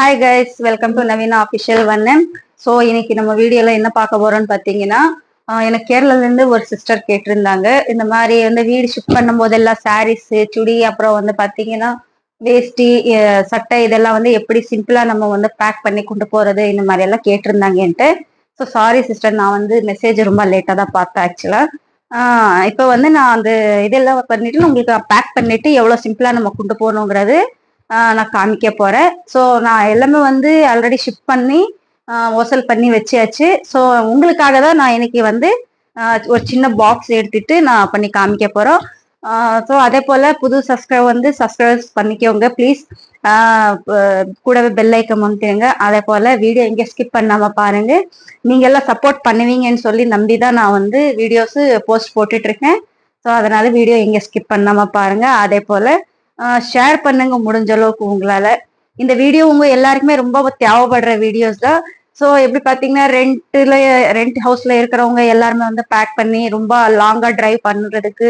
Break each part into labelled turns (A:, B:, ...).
A: Hi guys welcome to Naveena official Vannan so இன்னைக்கு நம்ம வீடியோவில் என்ன பார்க்க போறோம்னு பார்த்தீங்கன்னா எனக்கு கேரளாலேருந்து ஒரு சிஸ்டர் கேட்டிருந்தாங்க. இந்த மாதிரி வந்து வீடு ஷிஃப்ட் பண்ணும் போதெல்லாம் சாரீஸ் சுடி அப்புறம் வந்து பார்த்தீங்கன்னா வேஷ்டி சட்டை இதெல்லாம் வந்து எப்படி சிம்பிளாக நம்ம வந்து பேக் பண்ணி கொண்டு போறது இந்த மாதிரி எல்லாம் கேட்டிருந்தாங்கன்ட்டு ஸோ சாரி சிஸ்டர் நான் வந்து மெசேஜ் ரொம்ப லேட்டாக தான் பார்த்தேன் ஆக்சுவலாக இப்போ வந்து நான் அந்த இதெல்லாம் பண்ணிட்டு உங்களுக்கு பேக் பண்ணிட்டு எவ்வளோ சிம்பிளாக நம்ம கொண்டு போகணுங்கிறது நான் காமிக்க போறேன். ஸோ நான் எல்லாமே வந்து ஆல்ரெடி ஷிஃப்ட் பண்ணி ஒசல் பண்ணி வச்சியாச்சு ஸோ உங்களுக்காக தான் நான் இன்னைக்கு வந்து ஒரு சின்ன பாக்ஸ் எடுத்துட்டு நான் பண்ணி காமிக்க போறோம். ஸோ அதே போல புது சப்ஸ்கிரைப் வந்து சப்ஸ்கிரைப் பண்ணிக்கோங்க ப்ளீஸ் கூடவே பெல் ஐக்கம் வந்துடுங்க அதே போல வீடியோ எங்கே ஸ்கிப் பண்ணாம பாருங்க. நீங்க எல்லாம் சப்போர்ட் பண்ணுவீங்கன்னு சொல்லி நம்பி தான் நான் வந்து வீடியோஸ் போஸ்ட் போட்டுட்டு இருக்கேன். ஸோ அதனால வீடியோ எங்கே ஸ்கிப் பண்ணாம பாருங்க. அதே போல ஷேர் பண்ணுங்க முடிஞ்ச அளவுக்கு உங்களால. இந்த வீடியோ உங்க எல்லாருக்குமே ரொம்ப தேவைப்படுற வீடியோஸ் தான். ஸோ எப்படி பார்த்தீங்கன்னா ரெண்ட்ல ரெண்ட் ஹவுஸ்ல இருக்கிறவங்க எல்லாருமே வந்து பேக் பண்ணி ரொம்ப லாங்கா டிரைவ் பண்ணுறதுக்கு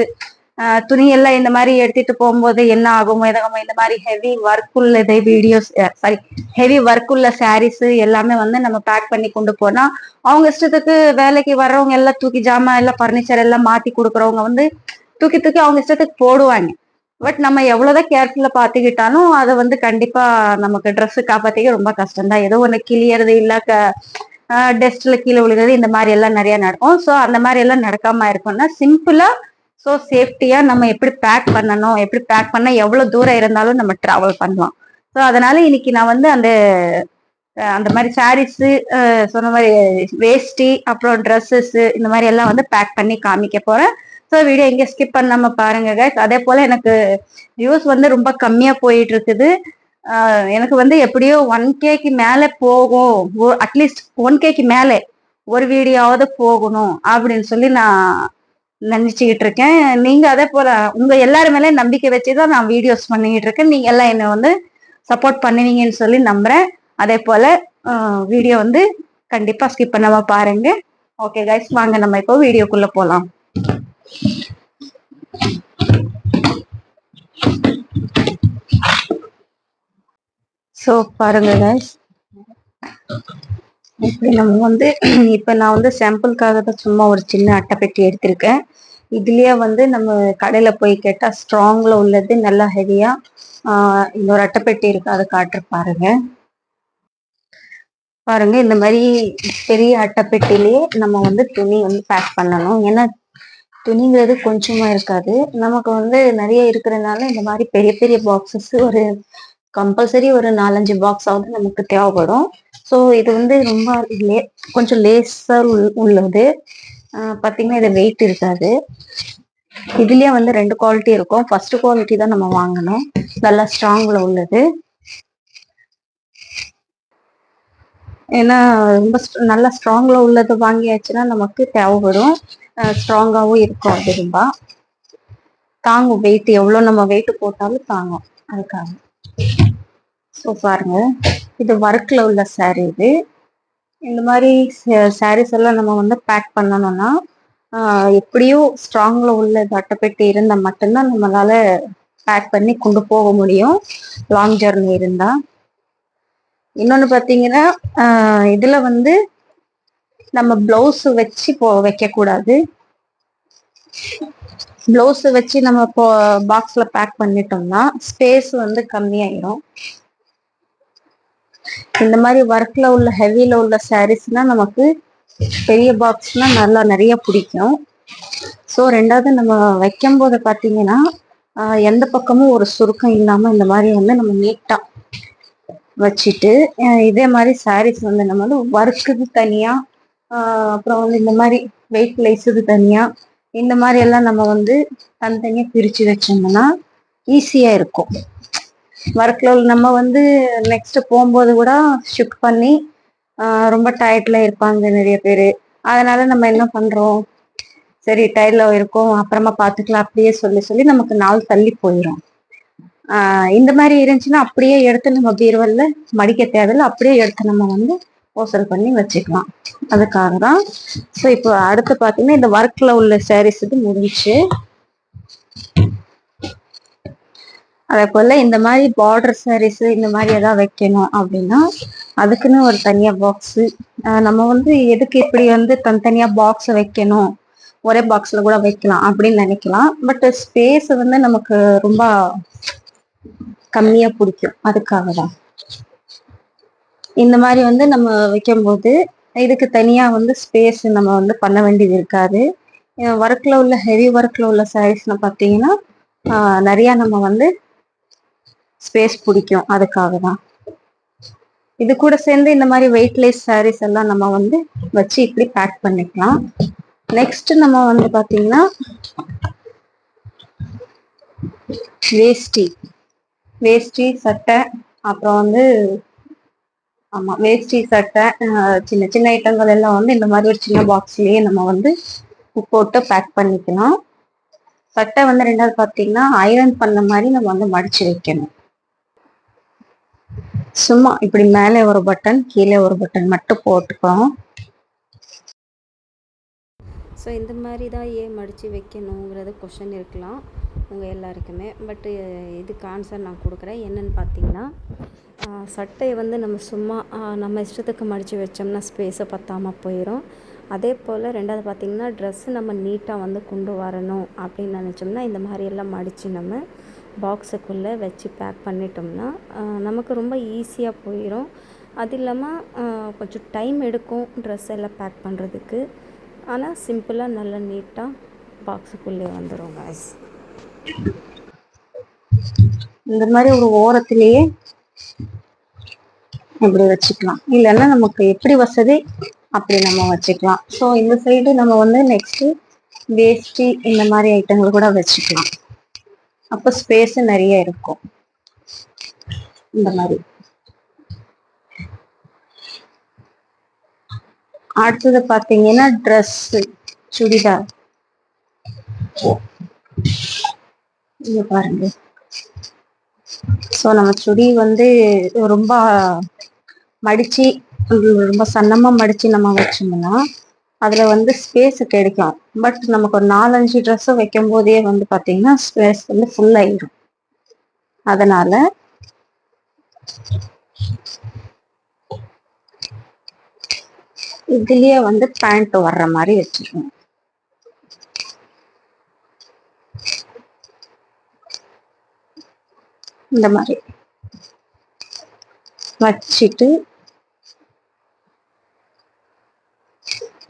A: துணியெல்லாம் துணி எல்லாம் இந்த மாதிரி எடுத்துட்டு போகும்போது என்ன ஆகும் எதாகுமோ இந்த மாதிரி ஹெவி ஒர்க் உள்ள வீடியோஸ் சாரி ஹெவி ஒர்க் உள்ள சாரீஸ் எல்லாமே வந்து நம்ம பேக் பண்ணி கொண்டு போனா அவங்க இஷ்டத்துக்கு வேலைக்கு வர்றவங்க எல்லாம் தூக்கி ஜாமான் எல்லாம் ஃபர்னிச்சர் எல்லாம் மாத்தி கொடுக்குறவங்க வந்து தூக்கி தூக்கி அவங்க இஷ்டத்துக்கு போடுவாங்க. பட் நம்ம எவ்வளவுதான் கேர்ஃபுல்லா பாத்துக்கிட்டாலும் அதை வந்து கண்டிப்பா நமக்கு ட்ரெஸ் காப்பாத்திக்க ரொம்ப கஷ்டம் தான் ஏதோ ஒண்ணு கிளியறது இல்ல டெஸ்ட்ல கீழே விழுகிறது இந்த மாதிரி எல்லாம் நிறைய நடக்கும். ஸோ அந்த மாதிரி எல்லாம் நடக்காம இருக்கும்னா சிம்பிளா ஸோ சேஃப்டியா நம்ம எப்படி பேக் பண்ணணும் எப்படி பேக் பண்ணா எவ்வளவு தூரம் இருந்தாலும் நம்ம டிராவல் பண்ணலாம். ஸோ அதனால இன்னைக்கு நான் வந்து அந்த அந்த மாதிரி சாரீஸ் சொன்ன மாதிரி வேஷ்டி அப்புறம் ட்ரெஸ்ஸஸ் இந்த மாதிரி எல்லாம் வந்து பேக் பண்ணி காமிக்க போறேன். ஸோ வீடியோ எங்கே ஸ்கிப் பண்ணாமல் பாருங்க கைஸ் அதே போல் எனக்கு வியூஸ் வந்து ரொம்ப கம்மியாக போயிட்டு இருக்குது. எனக்கு வந்து எப்படியோ ஒன் கேக்கு மேலே போகும். அட்லீஸ்ட் ஒன் கேக்கு மேலே ஒரு வீடியோவாவது போகணும் அப்படின்னு சொல்லி நான் நினச்சிக்கிட்டு இருக்கேன். நீங்கள் அதே போல் உங்கள் எல்லாரும் மேலே நம்பிக்கை வச்சுதான் நான் வீடியோஸ் பண்ணிக்கிட்டு இருக்கேன். நீங்கள் எல்லாம் என்னை வந்து சப்போர்ட் பண்ணுவீங்கன்னு சொல்லி நம்புகிறேன் அதே போல் வீடியோ வந்து கண்டிப்பாக ஸ்கிப் பண்ணாமல் பாருங்கள் ஓகே கைஸ் வாங்க நம்ம இப்போ வீடியோக்குள்ளே போகலாம் ஸோ பாருங்க கைஸ் இப்படி நம்ம வந்து இப்போ நான் வந்து சாம்பிளுக்காக தான் சும்மா ஒரு சின்ன அட்டைப்பெட்டி எடுத்திருக்கேன். இதுலயே வந்து நம்ம கடையில போய் கேட்டால் ஸ்ட்ராங்ல உள்ளது நல்லா ஹெவியா இன்னொரு அட்டைப்பெட்டி இருக்கு அதை காட்டுற பாருங்க. பாருங்க இந்த மாதிரி பெரிய அட்டைப்பெட்டிலேயே நம்ம வந்து துணி வந்து பேக் பண்ணணும். ஏன்னா துணிங்கிறது கொஞ்சமா இருக்காது. நமக்கு வந்து நிறைய இருக்கிறதுனால இந்த மாதிரி பெரிய பெரிய பாக்ஸஸ் ஒரு கம்பல்சரி ஒரு நாலஞ்சு பாக்ஸ் ஆகுது நமக்கு தேவைப்படும். ஸோ இது வந்து ரொம்ப லே கொஞ்சம் லேசர் உள்ளது. பார்த்தீங்கன்னா இது வெயிட் இருக்காது. இதுலயே வந்து ரெண்டு குவாலிட்டி இருக்கும். ஃபர்ஸ்ட் குவாலிட்டி தான் நம்ம வாங்கணும். நல்லா ஸ்ட்ராங்ல உள்ளது. ஏன்னா ரொம்ப நல்லா ஸ்ட்ராங்ல உள்ளது வாங்கியாச்சுன்னா நமக்கு தேவைப்படும். ஸ்ட்ராங்காகவும் இருக்கும் அது ரொம்ப. தாங்கும் வெயிட் எவ்வளோ நம்ம வெயிட் போட்டாலும் தாங்கும். அதுக்காக. ஸோ பாருங்க. இது ஒர்க்கில் உள்ள சாரீ இது. இந்த மாதிரி சாரீஸ் எல்லாம் நம்ம வந்து பேக் பண்ணணும்னா எப்படியும் ஸ்ட்ராங்ல உள்ள அட்டைப்பெட்டி இருந்தால் மட்டும்தான் நம்மளால பேக் பண்ணி கொண்டு போக முடியும். லாங் ஜர்னி இருந்தால் இன்னொன்று பார்த்தீங்கன்னா ஆஹ் வந்து நம்ம ப்ளவுஸ் வச்சு போ வைக்கக்கூடாது. பிளவுஸ் வச்சு நம்ம இப்போ பாக்ஸ்ல பேக் பண்ணிட்டோம்னா ஸ்பேஸ் வந்து கம்மியாயிரும். இந்த மாதிரி ஒர்க்ல உள்ள ஹெவியில உள்ள சாரீஸ்னா நமக்கு பெரிய பாக்ஸ்னா நல்லா நிறைய பிடிக்கும். ஸோ ரெண்டாவது நம்ம வைக்கும் போது பார்த்தீங்கன்னா எந்த பக்கமும் ஒரு சுருக்கம் இல்லாமல் இந்த மாதிரி வந்து நம்ம நீட்டாக வச்சுட்டு இதே மாதிரி சாரீஸ் வந்து நம்ம வந்து ஒர்க்குக்கு தனியாக அப்புறம் வந்து இந்த மாதிரி வெயிட் லைஸுக்கு தனியாக இந்த மாதிரி எல்லாம் நம்ம வந்து தனித்தனியாக பிரிச்சு வச்சோம்னா ஈஸியாக இருக்கும். ஒர்க்ல நம்ம வந்து நெக்ஸ்ட் போகும்போது கூட ஷிஃப்ட் பண்ணி ஆஹ் ரொம்ப டயர்ட்ல இருப்பாங்க நிறைய பேர். அதனால நம்ம என்ன பண்றோம்? சரி டயர்ட்ல இருக்கோம் அப்புறமா பார்த்துக்கலாம் அப்படியே சொல்லி சொல்லி நமக்கு நாள் தள்ளி போயிடும் ஆஹ் இந்த மாதிரி இருந்துச்சுன்னா அப்படியே எடுத்து நம்ம பீரோவில் மடிக்க தேவையில்ல அப்படியே எடுத்து நம்ம வந்து போசல் பண்ணி வச்சுக்கலாம். அதுக்காக தான். ஸோ இப்போ அடுத்து பார்த்தீங்கன்னா இந்த ஒர்க்ல உள்ள சாரீஸ் இது முடிஞ்சுச்சு அதே போல இந்த மாதிரி பார்டர் சாரீஸ் இந்த மாதிரி ஏதாவது வைக்கணும் அப்படின்னா அதுக்குன்னு ஒரு தனியா பாக்ஸ் நம்ம வந்து எதுக்கு இப்படி வந்து தனித்தனியா பாக்ஸ் வைக்கணும்? ஒரே பாக்ஸ்ல கூட வைக்கலாம் அப்படின்னு நினைக்கலாம். பட் ஸ்பேஸ் வந்து நமக்கு ரொம்ப கம்மியா பிடிக்கும். அதுக்காக தான் இந்த மாதிரி வந்து நம்ம வைக்கும்போது இதுக்கு தனியா வந்து ஸ்பேஸ் நம்ம வந்து பண்ண வேண்டியது இருக்காது. ஒர்க்ல உள்ள ஹெவி ஒர்க்ல உள்ள சாரீஸ்ல பார்த்தீங்கன்னா நிறையா நிறைய நம்ம வந்து ஸ்பேஸ் பிடிக்கும். அதுக்காக தான் இது கூட சேர்ந்து இந்த மாதிரி வெயிட்லெஸ் சாரீஸ் எல்லாம் நம்ம வந்து வச்சு இப்படி பேக் பண்ணிக்கலாம். நெக்ஸ்ட் நம்ம வந்து பார்த்தீங்கன்னா வேஷ்டி. வேஷ்டி சட்டை அப்புறம் வந்து ஆமா வேஷ்டி சட்டை சின்ன சின்ன ஐட்டங்கள் எல்லாம் வந்து இந்த மாதிரி ஒரு சின்ன பாக்ஸ்லயே நம்ம வந்து போட்டு பேக் பண்ணிக்கலாம். சட்டை வந்து ரெண்டாவது பார்த்தீங்கன்னா ஐரன் பண்ண மாதிரி நம்ம வந்து மடிச்சு வைக்கணும். சும்மா இப்படி மேலே ஒரு பட்டன் கீழே ஒரு பட்டன் மட்டும் போட்டுக்கலாம்
B: ஸோ இந்த மாதிரி தான் ஏன் மடித்து வைக்கணுங்கிறது கொஷின் இருக்கலாம் உங்கள் எல்லாருக்குமே. பட்டு இதுக்கு ஆன்சர் நான் கொடுக்குறேன். என்னென்னு பார்த்தீங்கன்னா சட்டையை வந்து நம்ம சும்மா நம்ம இஷ்டத்துக்கு மடித்து வச்சோம்னா ஸ்பேஸை பத்தாமல் போயிடும் அதே போல் ரெண்டாவது பார்த்திங்கன்னா ட்ரெஸ்ஸு நம்ம நீட்டாக வந்து கொண்டு வரணும் அப்படின்னு நினச்சோம்னா இந்த மாதிரி எல்லாம் மடித்து நம்ம பாக்ஸுக்குள்ளே வச்சு பேக் பண்ணிட்டோம்னா நமக்கு ரொம்ப ஈஸியாக போயிடும் அது இல்லாமல் கொஞ்சம் டைம் எடுக்கும் ட்ரெஸ் எல்லாம் பேக் பண்ணுறதுக்கு ஆனால் சிம்பிளாக நல்லா நீட்டாக பாக்ஸுக்குள்ளே வந்துடும் காய்ஸ்
A: இந்த மாதிரி ஒரு ஓரத்திலேயே இப்படி வச்சுக்கலாம். இல்லைன்னா நமக்கு எப்படி வசதி அப்படி நம்ம வச்சுக்கலாம். ஸோ இந்த சைடு நம்ம வந்து நெக்ஸ்ட்டு வேஷ்டி இந்த மாதிரி ஐட்டங்கள் கூட வச்சுக்கலாம். அப்போ ஸ்பேஸ் நிறைய இருக்கும். இந்த மாதிரி. அடுத்தது பாத்தீங்கன்னா ட்ரெஸ் சுடிதார். இங்க பாருங்க. ஸோ நம்ம சுடி வந்து ரொம்ப மடிச்சு ரொம்ப சன்னமா மடிச்சு நம்ம வச்சோம்னா அதுல வந்து ஸ்பேஸ் கிடைக்கும். பட் நமக்கு ஒரு நாலஞ்சு ட்ரெஸ்ஸும் வைக்கும் போதே வந்து பாத்தீங்கன்னா ஸ்பேஸ் வந்து ஃபுல் ஆயிடும் அதனால இதுலயே வந்து பேண்ட் வர்ற மாதிரி வச்சிருக்கோம் இந்த மாதிரி. வச்சுட்டு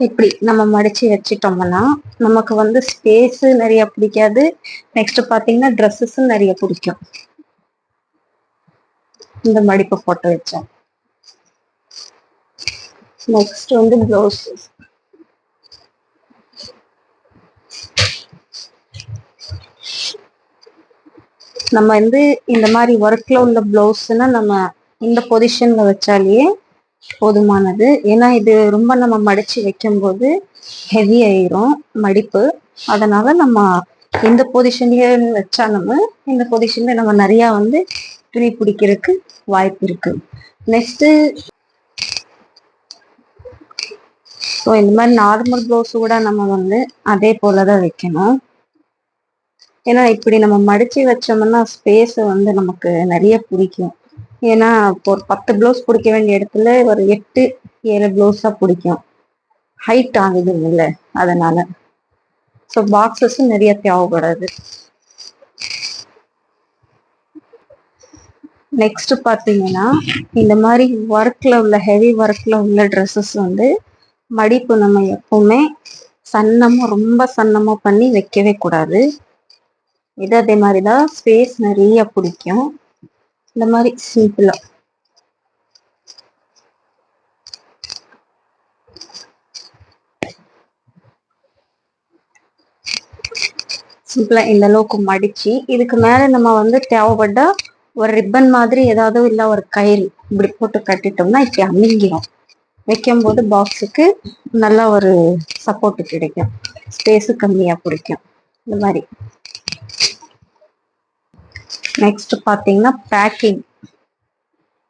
A: இப்படி நம்ம மடிச்சு வச்சிட்டோம்னா நமக்கு வந்து ஸ்பேஸ் நிறைய பிடிக்காது. நெக்ஸ்ட் பாத்தீங்கன்னா ட்ரெஸ்ஸஸும் நிறைய பிடிக்கும். இந்த மடிப்பு போட்டு வச்சேன். நெக்ஸ்ட் வந்து ப்ளவுஸ் நம்ம வந்து இந்த மாதிரி ஒர்க்ல உள்ள பிளவுஸ்னா நம்ம இந்த பொசிஷன்ல வச்சாலேயே போதுமானது. ஏன்னா இது ரொம்ப நம்ம மடிச்சு வைக்கும்போது ஹெவி ஆயிரும் மடிப்பு. அதனால நம்ம இந்த பொசிஷன்லயே வச்சா நம்ம இந்த பொசிஷன்ல நம்ம நிறைய வந்து துணி பிடிக்கிறதுக்கு வாய்ப்பு இருக்கு. நெக்ஸ்ட் ஸோ இந்த மாதிரி நார்மல் ப்ளவுஸ் கூட நம்ம வந்து அதே போலதான் வைக்கணும். ஏன்னா இப்படி நம்ம மடிச்சு வச்சோம்னா ஸ்பேஸ் வந்து நமக்கு நிறைய பிடிக்கும். ஏன்னா இப்போ ஒரு பத்து ப்ளவுஸ் பிடிக்க வேண்டிய இடத்துல ஒரு எட்டு ஏழு ப்ளவுஸாக பிடிக்கும். ஹைட் ஆகுது இல்லை அதனால. ஸோ பாக்ஸஸும் நிறைய தேவைப்படாது. நெக்ஸ்ட் பார்த்தீங்கன்னா இந்த மாதிரி ஒர்க்கில் உள்ள ஹெவி ஒர்க்கில் உள்ள ட்ரெஸ்ஸஸ் வந்து மடிப்பு நம்ம எப்பவுமே சன்னமாக ரொம்ப சன்னமாக பண்ணி வைக்கவே கூடாது. இது அதே மாதிரி தான் ஸ்பேஸ் நிறைய பிடிக்கும். இந்த மாதிரி சிம்பிளா சிம்பிளா இந்த அளவுக்கு மடிச்சு இதுக்கு மேல நம்ம வந்து தேவைப்பட்டா ஒரு ரிப்பன் மாதிரி ஏதாவது இல்ல ஒரு கயிறு இப்படி போட்டு கட்டிட்டோம்னா இப்படி அமுங்கிடும் வைக்கும்போது பாக்ஸுக்கு நல்ல ஒரு சப்போர்ட் கிடைக்கும். ஸ்பேஸு கம்மியா பிடிக்கும். இந்த மாதிரி. நெக்ஸ்ட் பார்த்தீங்கன்னா பேக்கிங்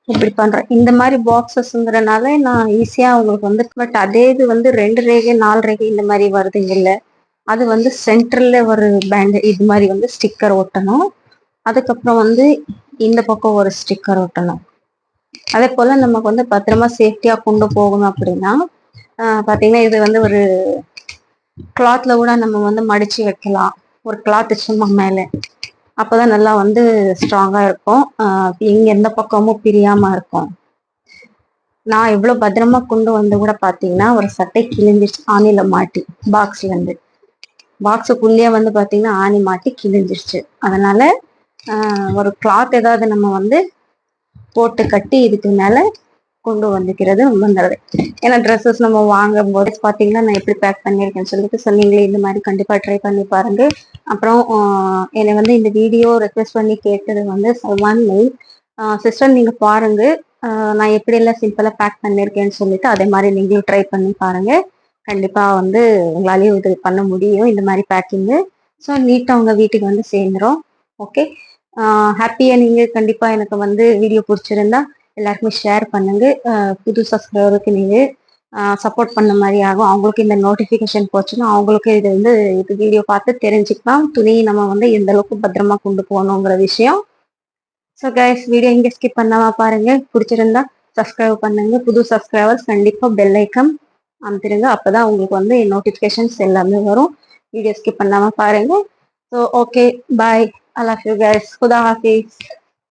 A: இப்படி பண்றேன். இந்த மாதிரி பாக்ஸஸ்ங்கிறனால நான் ஈஸியா உங்களுக்கு வந்து பட் அதே இது வந்து ரெண்டு ரேகை நாலு ரேகை இந்த மாதிரி வருதுங்க இல்லை. அது வந்து சென்ட்ரல்ல ஒரு பேண்ட் இது மாதிரி வந்து ஸ்டிக்கர் ஒட்டணும். அதுக்கப்புறம் வந்து இந்த பக்கம் ஒரு ஸ்டிக்கர் ஒட்டணும். அதே போல நமக்கு வந்து பத்திரமா சேஃப்டியா கொண்டு போகணும் அப்படின்னா பார்த்தீங்கன்னா பாத்தீங்கன்னா இது வந்து ஒரு கிளாத்ல கூட நம்ம வந்து மடிச்சு வைக்கலாம். ஒரு கிளாத் சும்மா மேலே. அப்போதான் நல்லா வந்து ஸ்ட்ராங்காக இருக்கும். இங்கே எந்த பக்கமும் பிரியாமல் இருக்கும். நான் எவ்வளோ பத்திரமா கொண்டு வந்து கூட பார்த்தீங்கன்னா ஒரு சட்டை கிழிஞ்சிருச்சு ஆணியில் மாட்டி பாக்ஸ்லேருந்து பாக்ஸுக்குள்ளேயே வந்து பார்த்தீங்கன்னா ஆணி மாட்டி கிழிஞ்சிருச்சு. அதனால ஒரு கிளாத் ஏதாவது நம்ம வந்து போட்டு கட்டி இதுக்கு மேலே கொண்டு வந்துக்கிறது ரொம்ப நல்லது. ஏன்னா ட்ரெஸ்ஸஸ் நம்ம வாங்கும் போது பார்த்தீங்கன்னா நான் எப்படி பேக் பண்ணியிருக்கேன்னு சொல்லிட்டு சொன்னீங்களே இந்த மாதிரி கண்டிப்பாக ட்ரை பண்ணி பாருங்க. அப்புறம் என்னை வந்து இந்த வீடியோ ரெக்வெஸ்ட் பண்ணி கேட்டது வந்து சவான் மெயில் சிஸ்டர் நீங்கள் பாருங்க. நான் எப்படியெல்லாம் சிம்பிளாக பேக் பண்ணியிருக்கேன்னு சொல்லிட்டு அதே மாதிரி நீங்களும் ட்ரை பண்ணி பாருங்க. கண்டிப்பாக வந்து உங்களாலேயும் இது பண்ண முடியும் இந்த மாதிரி பேக்கிங்கு ஸோ நீட்டாக உங்கள் வீட்டுக்கு வந்து சேர்ந்துரும். ஓகே ஹாப்பியாக நீங்கள் கண்டிப்பாக எனக்கு வந்து வீடியோ பிடிச்சிருந்தா எல்லாருக்குமே ஷேர் பண்ணுங்க. புது சப்ஸ்கிரைபருக்கு நீங்க சப்போர்ட் பண்ண மாதிரி ஆகும். அவங்களுக்கு இந்த நோட்டிஃபிகேஷன் போச்சுன்னா அவங்களுக்கு இது வந்து இது வீடியோ பார்த்து தெரிஞ்சுக்கலாம். துணியை நம்ம வந்து எந்த அளவுக்கு பத்திரமா கொண்டு போகணுங்கிற விஷயம். ஸோ கைஸ் வீடியோ இங்கே ஸ்கிப் பண்ணாமல் பாருங்க. பிடிச்சிருந்தா சப்ஸ்கிரைப் பண்ணுங்க. புது சப்ஸ்கிரைபர்ஸ் கண்டிப்பாக பெல் ஐக்கம் அப்போ தான் உங்களுக்கு வந்து நோட்டிஃபிகேஷன்ஸ் எல்லாமே வரும். வீடியோ ஸ்கிப் பண்ணாமல் பாருங்க. So okay bye I love you guys Khuda Hafeez